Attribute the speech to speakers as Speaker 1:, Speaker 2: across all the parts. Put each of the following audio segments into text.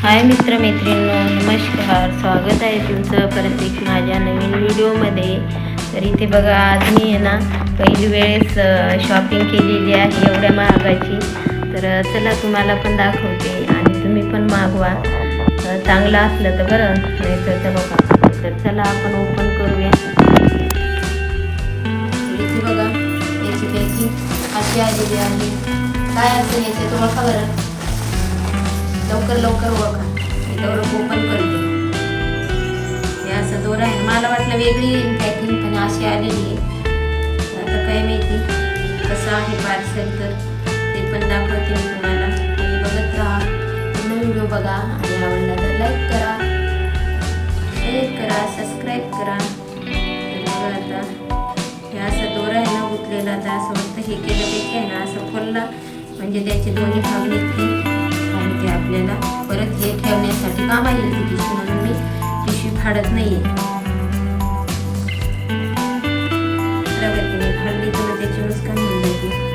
Speaker 1: हाय मित्रमैत्रिणींनो नमस्कार. स्वागत आहे तुमचं परत एक माझ्या नवीन व्हिडिओमध्ये. तर इथे बघा आज मी आहे ना पहिली वेळेस शॉपिंग केलेली आहे एवढ्या महागाची. तर चला तुम्हाला पण दाखवते आणि तुम्ही पण मागवा. चांगलं असलं तर बरं नाही तर तर बघा. तर चला आपण ओपन करूया. इथे बघा याची पॅकिंग अशी आलेली आहे. काय असेल याच्यात तुम्हाला बरं लवकर लवकर ओळखा. मी ओपन करते. हे असं दोर आहे. मला वाटलं वेगळी पॅकिंग पण अशी आलेली आहे. आता काय माहिती? कसं आहे पार्सल तर? ते पण दाखवते मी तुम्हाला. तुम्ही बघत राहा. पूर्ण व्हिडिओ बघा. आणि आवडला तर लाईक करा. शेअर करा. सबस्क्राईब करा. आता. हे असा दोरा आहे ना गुतलेला. तर असं वाटतं हे केलं ते आहे ना असं खोलला. म्हणजे त्याचे दोन्ही भाग निघतील ते आपल्याला परत हे ठेवण्यासाठी कामा येईल ती पिशवी म्हणून मी पिशवी फाडत नाही आहे फाडली तर त्याची नुकसान होऊन जाते.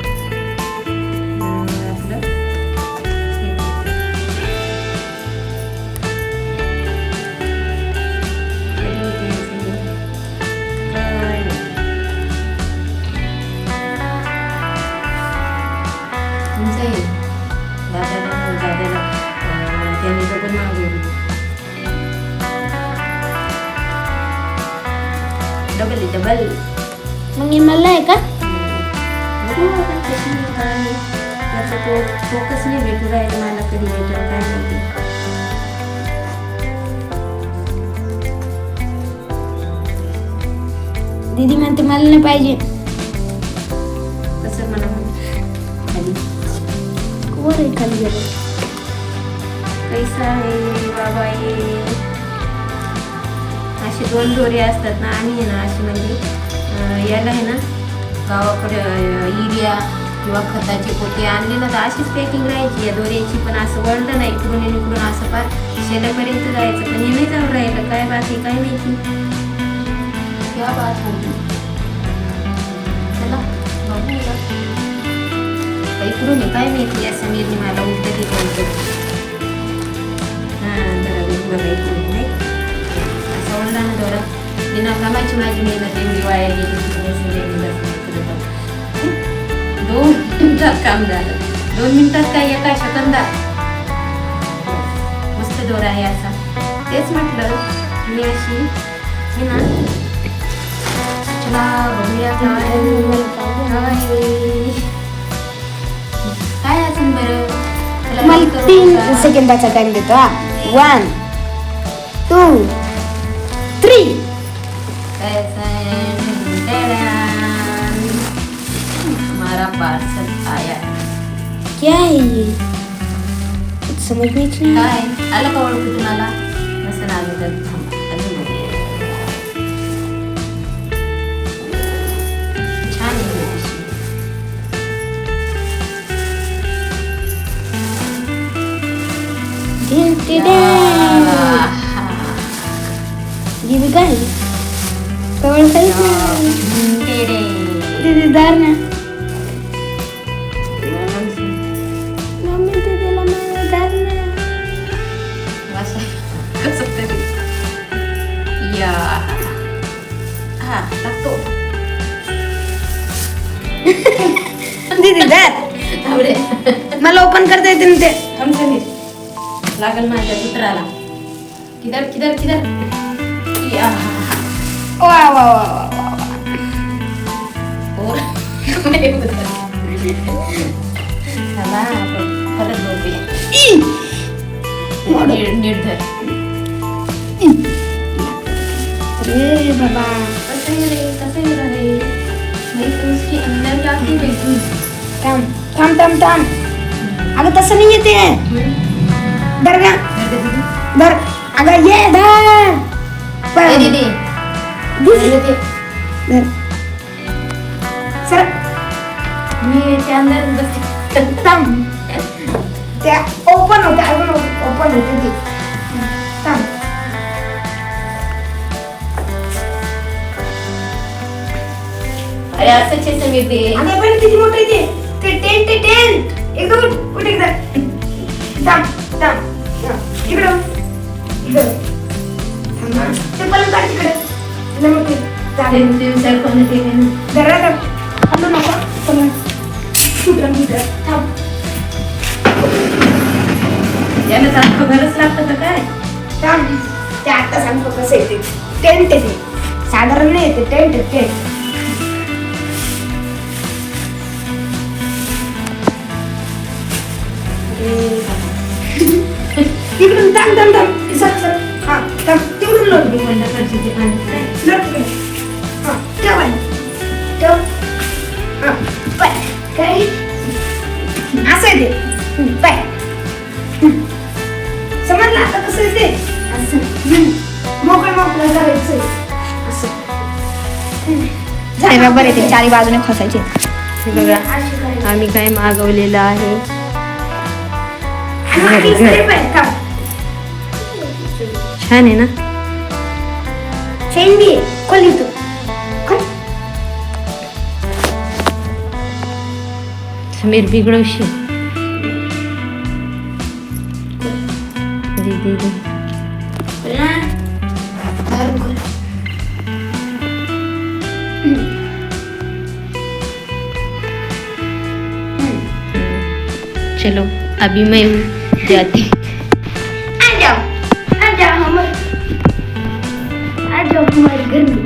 Speaker 1: डबल मागवली डबल आहे डबल
Speaker 2: मग हे मला आहे का.
Speaker 1: त्याचा तो फोकस नाही भेटू राहिला मला कधी भेटेल काय माहिती
Speaker 2: दीदी म्हणते मला नाही पाहिजे.
Speaker 1: कसं मला खाली.
Speaker 2: वर आहे खाली गेलं
Speaker 1: पैसा आहे बाबा ये असे दोन दोरे असतात ना आम्ही आहे ना अशी म्हणजे याला आहे ना गावाकडे युरिया किंवा खताचे पोते आणले ना तर अशीच पॅकिंग राहायची. या दोऱ्याची पण असं वळलं नाही इकडून आणि इकडून असं फार शेल्यापर्यंत जायचं. पण हे नाही जाऊन राहिलं. काय बात आहे काय माहिती क्या बात होती चला बघूया. इकडून काय माहिती या समीरने मला वाया गेली तिकडे सगळ्यांनी दाखवलं इकडे बघ. दोन मिनिटात काम झालं दोन मिनिटात काय एका सेकंदात मस्त दोरा आहे असा तेच म्हटलं मी अशी हे ना चला बघूया काय असेल बरं
Speaker 2: तीन. सेकंदाचा टाइम देतो हा वन टू थ्री
Speaker 1: हमारा पार्सल आया
Speaker 2: क्या है ये? कुछ समझ में नहीं आ
Speaker 1: काय आलं का ओळखू तुम्हाला नसेल आलं तर थांबा. अजून बघूया. छान आहे। ही पिशवी.
Speaker 2: ढेन ढेन ढेन.
Speaker 1: आहा.
Speaker 2: ये भी काय आहे? कवळ काहीच नाही.
Speaker 1: टेडे.
Speaker 2: दीदी दार ना मम्मी दीदीला मला दार ना
Speaker 1: असं कसं तरी. या हा टाकतो
Speaker 2: दीदी दार
Speaker 1: आवडे
Speaker 2: मला ओपन करता येते ना ते
Speaker 1: थांब समीर लागल माझ्या पुत्राला किधर किधर किधर या
Speaker 2: वा वा वा वा वा
Speaker 1: और नाही उतरत. चला आपण परत बघूया
Speaker 2: ई!
Speaker 1: नीट नीट धर
Speaker 2: अरे बाबा
Speaker 1: कसं आहे रे कसं आहे रे नाही तर उसकी अंदर जाती बैठी
Speaker 2: थांब थांब थांब थांब अगं तसं नाही येते धर ना धर अगं ये धर पण-
Speaker 1: दीदी
Speaker 2: दीदी,
Speaker 1: दीदी
Speaker 2: धर सर
Speaker 1: मी त्या अंदर बसते
Speaker 2: थांब. त्या ओपन होते अजून ओपन होते ती. थांब.
Speaker 1: अरे असंच आहे समीर ते.
Speaker 2: आणि पण किती मोठे ते? ते टेंट ते टेंट एकदम कुठे एकदा जरा जरा हलू नका पण सुधरा मित्र थांब
Speaker 1: याला सारखं घरच लागतं का काय
Speaker 2: थांब ते आता सांगतो कसं येते टेंट येते साधारण नाही येते टेंट आहे टेंट तिकडून थांब थांब थांब. सर सर हा थांब. तिकडून लोट
Speaker 1: बंद करते ते पाणी
Speaker 2: लोट
Speaker 3: झाले बरोबर आहे ते चारी बाजूने खोसायचे
Speaker 1: बघा. आम्ही काय मागवलेलं आहे. छान आहे ना. समीर बिघडवशी दे चलो अभी मैं जाती
Speaker 2: आ जाओ आ जाओ हमारे आ जाओ हमारे घर में।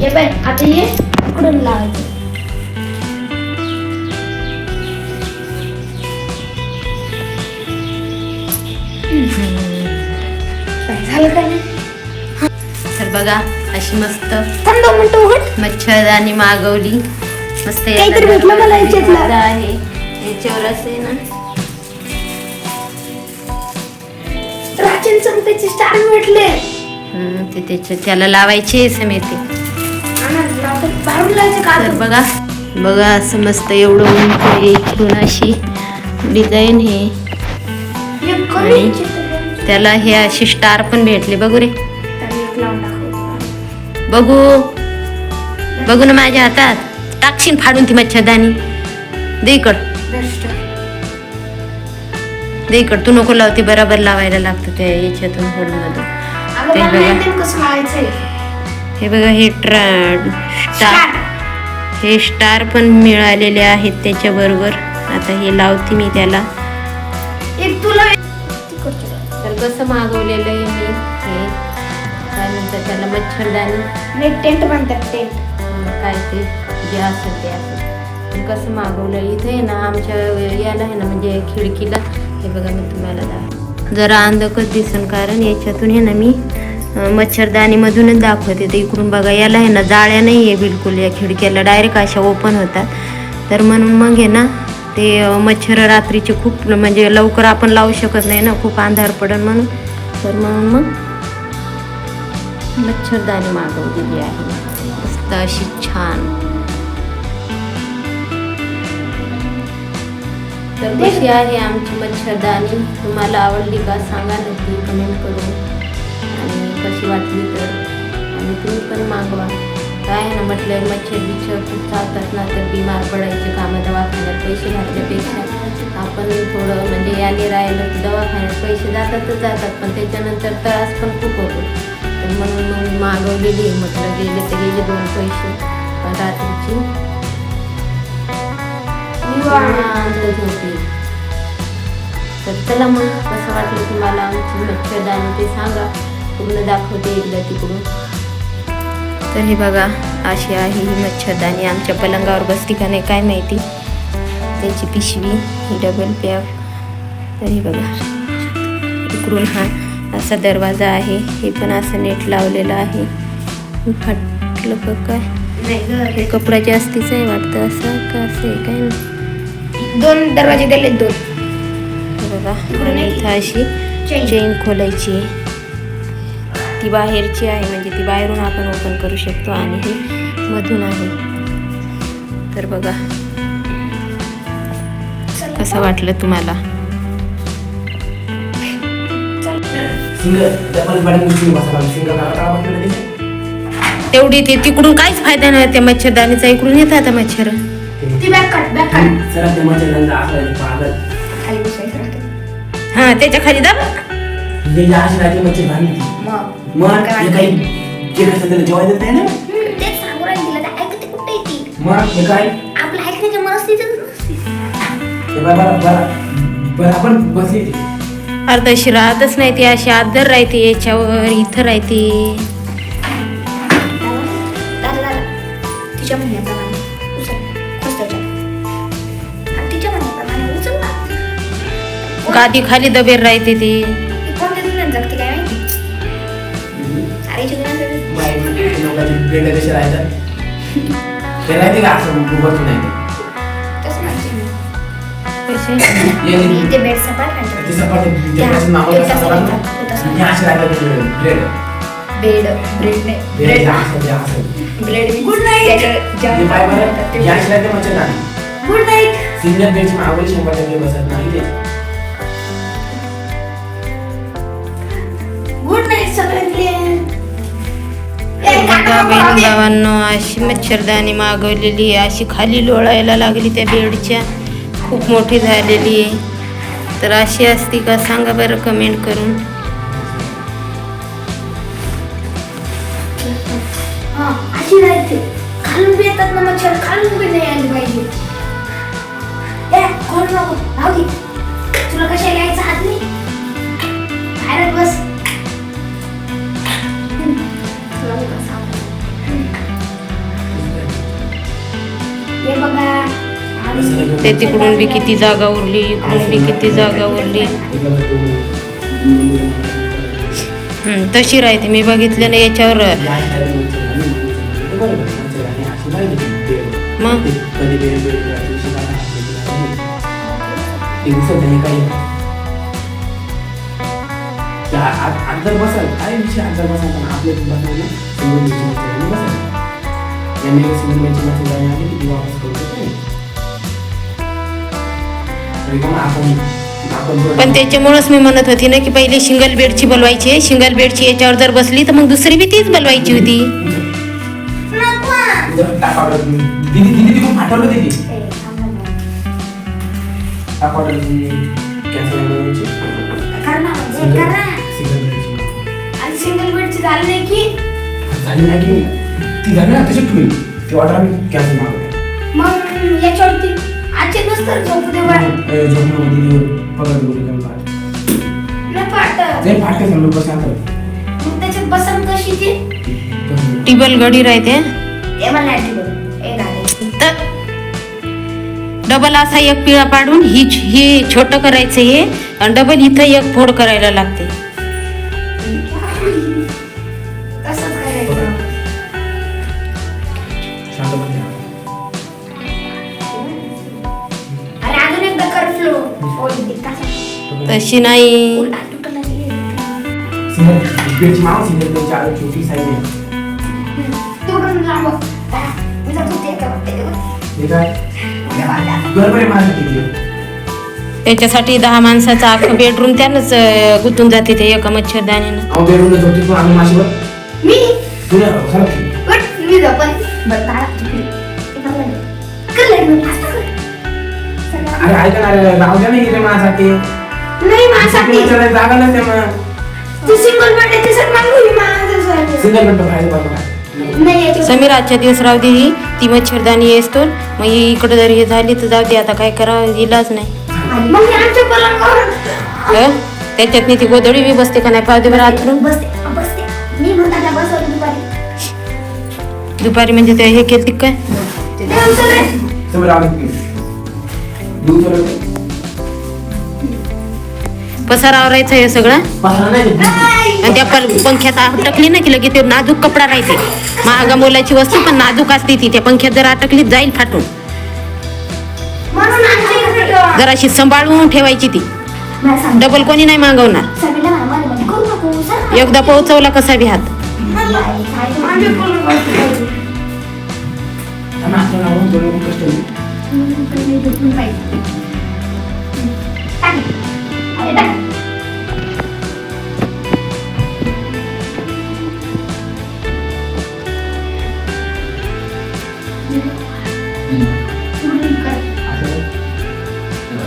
Speaker 2: ये बाय आता ये इकडून लावायचं काय झालं नाही
Speaker 1: तर बघा अशी मस्त
Speaker 2: थांब दोन मिनिटं उघड.
Speaker 1: मच्छरदाणी मागवली. मस्त
Speaker 2: काहीतरी भेटलं मला याच्यातलं.
Speaker 1: आहे. याच्यावर असे ना.
Speaker 2: प्राचीन संपेचे स्टार भेटले.
Speaker 1: ते त्याच्या त्याला लावायचे समीर ते.
Speaker 2: बाहेरून लावायचं का
Speaker 1: तर बघा बघा असं मस्त एवढं उंच इकडून अशी डिझाईन हे. त्याला हे असे स्टार पण भेटले. बघू रे. बघू. बघू ना माझ्या हातात. टाकशील फाडून ती मच्छरदाणी दे इकड. दे इकड. तू नको लावते बराबर लावायला लागतं त्या याच्यातून होलमधून हे बघा हे ट्रा स्टार. हे स्टार पण मिळालेले आहेत त्याच्याबरोबर. आता हे लावते मी त्याला. तर कसं मागवलेलं आहे मी? हे. म्हणतात त्याला?
Speaker 2: एक टेंट बांधतात टेंट.
Speaker 1: काय ते? जे असेल ते असेल. कसं मागवलं इथे आहे ना आमच्या याला आहे ना म्हणजे खिडकीला. हे बघा मी तुम्हाला दाखव जरा अंधकच दिसन कारण याच्यातून हे ना मी मच्छरदाणीमधूनच दाखवते. तर इकडून बघा याला आहे ना जाळ्या नाही आहे बिलकुल या खिडक्याला. डायरेक्ट अशा ओपन होतात. तर म्हणून मग आहे ना ते मच्छर रात्रीचे खूप म्हणजे लवकर आपण लावू शकत नाही ना खूप अंधार पडन म्हणून. तर म्हणून मग मच्छरदाणी मागवलेली आहे. मस्त अशी छान. तर कशी आहे आमची मच्छरदाणी तुम्हाला आवडली का? सांगा नक्की कमेंट करून. आणि कशी वाटली तर? आणि तुम्ही पण मागवा. काय आहे ना म्हटलं मच्छर बिच्छर खूप चावतात ना तर बिमार पडायचे कामं दवाखान्यात पैसे घातल्यापेक्षा. आपण थोडं म्हणजे याने राहिलं की दवाखान्यात पैसे जातातच जातात पण त्याच्यानंतर त्रास पण खूप होतो. तर म्हणून मग मागवलेली म्हटलं गेले तर गेले दोन पैसे. रात्रीची तर चला मग कसं वाटलं तुम्हाला. आमची मच्छरदाणी ते सांगा. पूर्ण दाखवते एकदा तिकडून. तर हे बघा अशी आहे ही मच्छरदाणी आमच्या पलंगावर बसती का नाही काय माहिती. त्याची पिशवी ही डबल पॅक तर हे बघा. इकडून हा असा दरवाजा आहे. हे पण असं नेट लावलेलं आहे. फाटलं काय?
Speaker 2: नाही
Speaker 1: कपडा जास्तीच आहे वाटतं. असं का असं आहे? काय नाही
Speaker 2: दोन दरवाजे दिले दोन.
Speaker 1: हे बघा आणि इथं अशी. चेन खोलायची आहे. ती बाहेरची आहे म्हणजे ती बाहेरून आपण ओपन करू शकतो आणि ही मधून आहे. तर बघा कसं वाटलं तुम्हाला. तेवढी ते तिकडून काहीच फायदा नाही त्या मच्छरदाणीचा इकडून येतात आता मच्छर.
Speaker 2: ती बॅग काढ बॅग काढ
Speaker 4: सरळ ते मच्छर त्यांचा असला की पागल.
Speaker 2: खाली बसायचं राहतं.
Speaker 1: हा त्याच्याखाली दाब
Speaker 4: या अशी राहते मच्छर भांडली
Speaker 3: मग
Speaker 4: मग
Speaker 3: काय
Speaker 4: हे काही जे कसं त्याला जेवायला देत नाही ना?
Speaker 3: हम्म, तेच सांगू राहिले तिला ते ऐकते कुठे येते
Speaker 4: मग हे काय?
Speaker 3: आपलं ऐकण्याच्या मनस्थितीच नसते?
Speaker 4: हे बरं बरं बरं बरोबर बसली. ती.
Speaker 1: अर्धशी राहतच नाही ती अशी आदर राहते याच्यावर इथं राहते. गादी खाली दबेर राहते ती
Speaker 3: कोणत्या जगते काय माहिती
Speaker 4: राहतात ते राहते का असं उभं नाही
Speaker 3: तसं माहिती नाही.
Speaker 1: कशी?
Speaker 4: ये-
Speaker 3: मी ते बेड सपाट
Speaker 4: सपाट
Speaker 3: ते
Speaker 4: हे
Speaker 3: ब्रेड नाही
Speaker 4: ब्रेड
Speaker 3: ब्रेड
Speaker 4: असं ते असं
Speaker 3: ब्रेड
Speaker 2: Good night.
Speaker 4: हे पाय बरं हे राहते मच्छर नाही
Speaker 2: गुड नाईट
Speaker 4: सिंगल बेडची मागवली शंभर टक्के बसत नाही ते
Speaker 2: गुड नाईट सगळ्यांनी
Speaker 1: अशी मच्छरदाणी मागवलेली आहे. अशी खाली लोळायला लागली त्या बेडच्या. खूप मोठी झालेली आहे. तर अशी असती का सांगा बरं कमेंट करून.
Speaker 2: अशी राहते खालून बी येतात ना मच्छर खालून बी नाही आली पाहिजे.
Speaker 1: तिकडून बी किती जागा उरली इकडून बी किती जागा उरली. तशी राहते. मी बघितलं ना याच्यावर मग?
Speaker 4: अंदर बसाल काय विषय अंदर बसाल पण आपल्या बसवलं सिंगल बसाल यांनी सिंगल वापस करू पण आपण
Speaker 1: त्याच्यामुळंच मी म्हणत होती ना की पहिले सिंगल बेडची बोलवायची आहे. सिंगल बेडची याच्यावर जर बसली तर मग दुसरी बी तीच बोलवायची होती.
Speaker 4: ती
Speaker 2: झाली
Speaker 4: ना तशी ठेवली ती ऑर्डर आम्ही कॅन्सल मागवली
Speaker 2: मग याच्यावरती
Speaker 4: पगार कमी ते बस आता
Speaker 2: मग त्याच्यात बसन कशी ती?
Speaker 1: टिबल गडी राहते.
Speaker 2: ए मला नाही ठेवलं ए दादा
Speaker 1: तर डबल असा एक पिळा पाडून ही ही छोटं करायचं हे आणि डबल इथं एक फोड करायला लागते.
Speaker 4: माझ्यासाठी ते.
Speaker 1: त्याच्यासाठी दहा माणसाचा अख्खं बेडरूम त्यानंच गुंतून जाते ते एका मच्छरदाणीनं.
Speaker 2: सगळं.
Speaker 4: अरे ऐका ना राहू द्या नाही रे माझ्यासाठी.
Speaker 2: नाही माझ्यासाठी.
Speaker 4: जागा नसते मग
Speaker 2: ती सिंगल बेड आहे त्याच्यात मागू ही माझ्यासाठी.
Speaker 4: सिंगल बेड
Speaker 2: नाही याच्यावर.
Speaker 1: समीर आजच्या दिवस राहू दे ही. ती मच्छरदाणी येस तर मग ही इकडं जर हे झाली तर जाऊ दे आता काय करावं? इलाज नाही. हं? त्याच्यातनी ती गोदडी बी बसते का नाही? पाहते बरं
Speaker 2: दुपारी.
Speaker 1: दुपारी म्हणजे ते हे केली काय?
Speaker 2: ते आमचं रे.
Speaker 4: समोर आम्ही दूध बनवते.
Speaker 1: पसारा आवरायचं हे सगळं? आणि त्या पंख्यात अटकली ना की लगेच ते नाजूक कपडा राहते महागा मोलाची वस्तू पण नाजूक असते ती त्या पंख्यात जर अटकली जाईल फाटून. जराशी सांभाळून ठेवायची ती
Speaker 2: मला सांग.
Speaker 1: डबल कोणी नाही मागवणार. एकदा पोहोचवला कसा बी हात
Speaker 2: मला आमच्या पलंगावर ठेवायचं.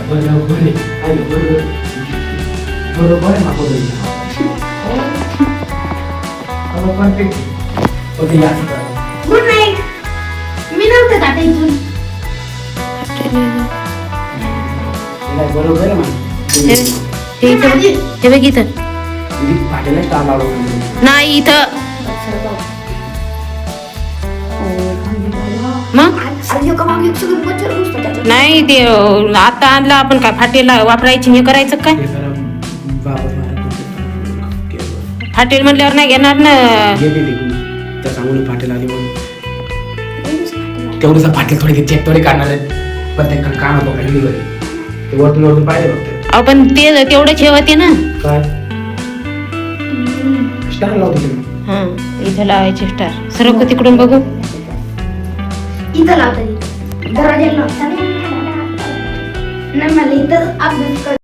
Speaker 4: आम्ही हाताला लावून दोन कष्ट नाही.
Speaker 2: हम्म, पण मी झोपून पाहिजे. टाक. अरे टाक.
Speaker 4: हे
Speaker 1: इथं बघ. हे बघ इथं. नाही इथं मग. नाही ते आता आणलं आपण काय फाटेला वापरायची हे करायचं काय. फाटेल म्हणल्यावर नाही घेणार ना
Speaker 4: पाटील आली तेवढंच पाटील थोडे चेक थोडे काढणार आहेत पण ते काम होतो काही वरतून वरतून पाहिले फक्त
Speaker 1: अहो पण ते तेवढंच हे होते ना.
Speaker 4: काय? स्टार लावतो तुम्ही
Speaker 1: हा इथं लावायचे स्टार. सरक तिकडून बघू.
Speaker 2: इथं लावता दरवाजा लावता नाही मला इथं अभ्यास कर.